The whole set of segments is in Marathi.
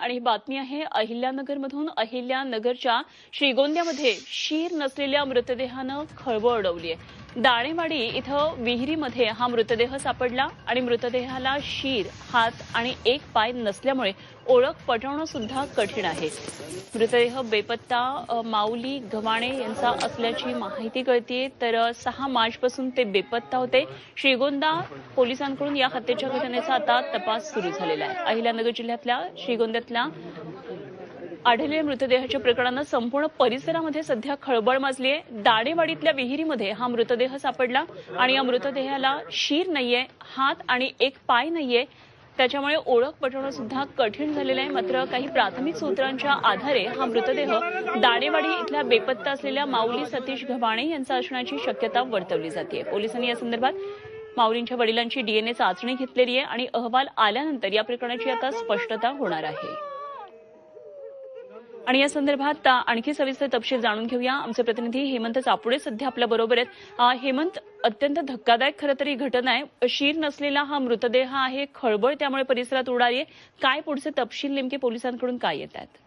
आणि ही बातमी आहे अहिल्यानगरमधून. अहिल्यानगरच्या श्रीगोंद्यामध्ये शीर नसलेल्या मृतदेहानं खळबळ उडवली आहे. दाणेवाडी इथं विहिरीमध्ये हा मृतदेह सापडला आणि मृतदेहाला शीर हात आणि एक पाय नसल्यामुळे ओळख पटवणं सुद्धा कठीण आहे. मृतदेह बेपत्ता माऊली गव्हाणे यांचा असल्याची माहिती कळतीये. तर सहा मार्चपासून ते बेपत्ता होते. श्रीगोंदा पोलिसांकडून या हत्येच्या घटनेचा आता तपास सुरू झालेला आहे. अहिल्यानगर जिल्ह्यातल्या श्रीगोंद्यातल्या आढळलेल्या मृतदेहाच्या प्रकरणानं संपूर्ण परिसरामध्ये सध्या खळबळ माजली आहे दाणेवाडीतल्या विहिरीमध्ये हा मृतदेह सापडला आणि या मृतदेहाला शीर नाहीये हात आणि एक पाय नाहीये. त्याच्यामुळे ओळख पटवणं सुद्धा कठीण झालेलं आहे. मात्र काही प्राथमिक सूत्रांच्या आधारे हा मृतदेह दाणेवाडी इथल्या बेपत्ता असलेल्या माऊली सतीश घबाणे यांचा असण्याची शक्यता वर्तवली जाते पोलिसांनी या संदर्भात माऊलींच्या वडिलांची डीएनए चाचणी घेतलेली आहे आणि अहवाल आल्यानंतर या प्रकरणाची आता स्पष्टता होणार आहे. आणि या संदर्भात आणखी सविस्तर तपशील जाणून घेऊया. आमचे प्रतिनिधी हेमंत चापुडे सध्या आपल्या बरोबर आहेत. हेमंत अत्यंत धक्कादायक खरं तर ही घटना आहे. शीर नसलेला हा मृतदेह आहे खळबळ त्यामुळे परिसरात उडाली आहे. काय पुढचे तपशील नेमके पोलिसांकडून काय येत आहेत?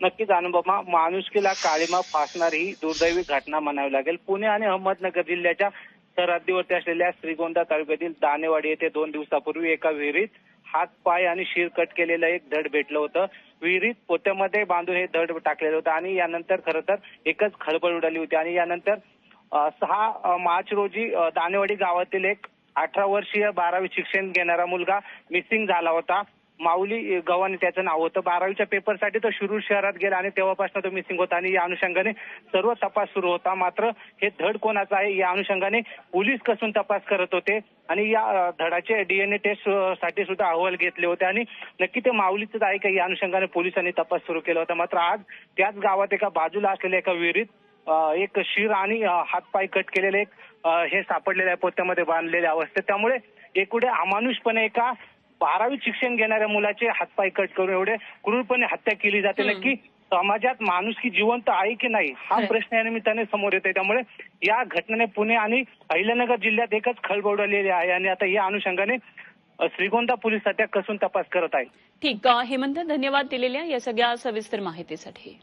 नक्कीच अनुभवा माणुसकीला काळीमा फासणारी ही दुर्दैवी घटना म्हणावी लागेल. पुणे आणि अहमदनगर जिल्ह्याच्या सरहद्दीवरती असलेल्या श्रीगोंदा तालुक्यातील दानेवाडी येथे दोन दिवसापूर्वी एका विहिरीत हात पाय आणि शिर कट केलेलं एक धड भेटलं होतं. विहिरीत पोत्यामध्ये बांधून हे धड टाकलेलं होतं आणि यानंतर खरं तर एकच खळबळ उडाली होती आणि यानंतर सहा मार्च रोजी दानेवाडी गावातील एक अठरा वर्षीय बारावी शिक्षण घेणारा मुलगा मिसिंग झाला होता. माऊली गव्हाणे त्याचं नाव होतं. बारावीच्या पेपरसाठी तो शिरूर शहरात गेला आणि तेव्हापासून तो मिसिंग होता आणि या अनुषंगाने सर्व तपास सुरू होता. मात्र हे धड कोणाचं आहे या अनुषंगाने पोलीस कसून तपास करत होते आणि या धडाचे डीएनए टेस्टसाठी सुद्धा अहवाल घेतले होते आणि नक्की ते माऊलीच आहे का या अनुषंगाने पोलिसांनी तपास सुरू केला होता. मात्र आज त्याच गावात एका बाजूला असलेल्या एका विहिरीत एक शिर आणि हातपाय कट केलेले एक हे सापडलेले आहे. पोत्यामध्ये बांधलेल्या अवस्थेत. त्यामुळे एकुडे अमानुषपणे एका बारावी शिक्षण घेणाऱ्या मुलाचे हातपाय कट करून एवढे क्रूरपणे हत्या केली जाते. नक्की समाजात माणुसकी जिवंत आहे की नाही हा. प्रश्न या निमित्ताने समोर येतोय त्यामुळे या घटनेने पुणे आणि अहिल्यानगर जिल्ह्यात एकच खळबळ उडालेली आहे आणि आता या अनुषंगाने श्रीगोंदा पोलीस सध्या कसून तपास करत आहे ठीक हेमंत धन्यवाद दिलेल्या या सगळ्या सविस्तर माहितीसाठी